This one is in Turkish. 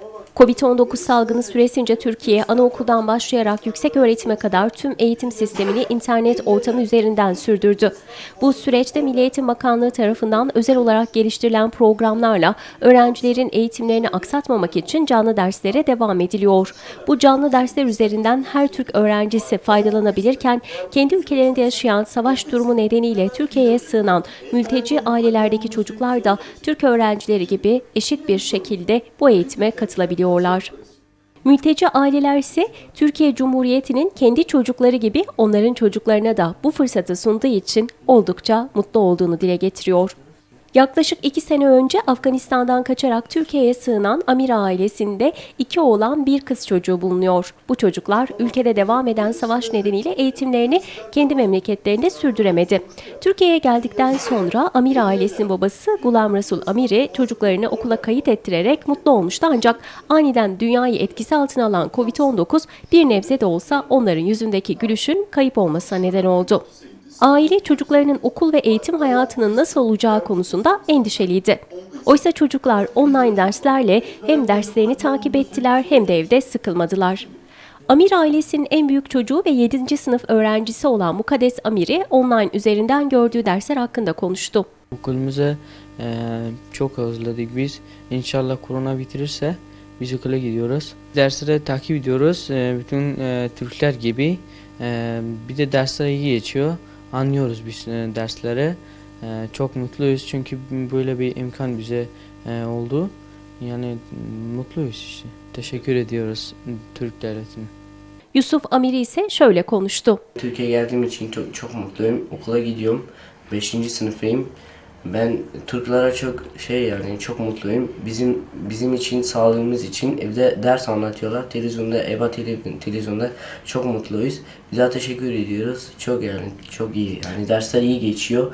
Oh. Covid-19 salgını süresince Türkiye anaokuldan başlayarak yüksek öğretime kadar tüm eğitim sistemini internet ortamı üzerinden sürdürdü. Bu süreçte Milli Eğitim Bakanlığı tarafından özel olarak geliştirilen programlarla öğrencilerin eğitimlerini aksatmamak için canlı derslere devam ediliyor. Bu canlı dersler üzerinden her Türk öğrencisi faydalanabilirken kendi ülkelerinde yaşayan savaş durumu nedeniyle Türkiye'ye sığınan mülteci ailelerdeki çocuklar da Türk öğrencileri gibi eşit bir şekilde bu eğitime katılabiliyorlar. Mülteci aileler ise Türkiye Cumhuriyeti'nin kendi çocukları gibi onların çocuklarına da bu fırsatı sunduğu için oldukça mutlu olduğunu dile getiriyor. Yaklaşık iki sene önce Afganistan'dan kaçarak Türkiye'ye sığınan Amir ailesinde iki oğlan bir kız çocuğu bulunuyor. Bu çocuklar ülkede devam eden savaş nedeniyle eğitimlerini kendi memleketlerinde sürdüremedi. Türkiye'ye geldikten sonra Amir ailesinin babası Gulam Resul Amir'i çocuklarını okula kayıt ettirerek mutlu olmuştu ancak aniden dünyayı etkisi altına alan Covid-19 bir nebze de olsa onların yüzündeki gülüşün kayıp olmasına neden oldu. Aile çocuklarının okul ve eğitim hayatının nasıl olacağı konusunda endişeliydi. Oysa çocuklar online derslerle hem derslerini takip ettiler hem de evde sıkılmadılar. Amir ailesinin en büyük çocuğu ve 7. sınıf öğrencisi olan Mukaddes Amir'i online üzerinden gördüğü dersler hakkında konuştu. Okulumuza eee, çok özledik biz. İnşallah korona bitirirse biz okula gidiyoruz. Dersleri takip ediyoruz. Eee, bütün eee, Türkler gibi. Eee, bir de dersler iyi geçiyor. Anlıyoruz biz eee, dersleri. Eee, çok mutluyuz çünkü böyle bir imkan bize eee, oldu. Yani mutluyuz işte. Teşekkür ediyoruz Türk devletine. Yusuf Amiri ise şöyle konuştu. Türkiye'ye geldiğim için çok, çok mutluyum. Okula gidiyorum. 5. sınıftayım. Ben Türklere çok şey yani çok mutluyum. Bizim bizim için sağlığımız için evde ders anlatıyorlar. Televizyonda, EBA televiz- televizyonda çok mutluyuz. Bize teşekkür ediyoruz. Çok yani çok iyi. Yani dersler iyi geçiyor.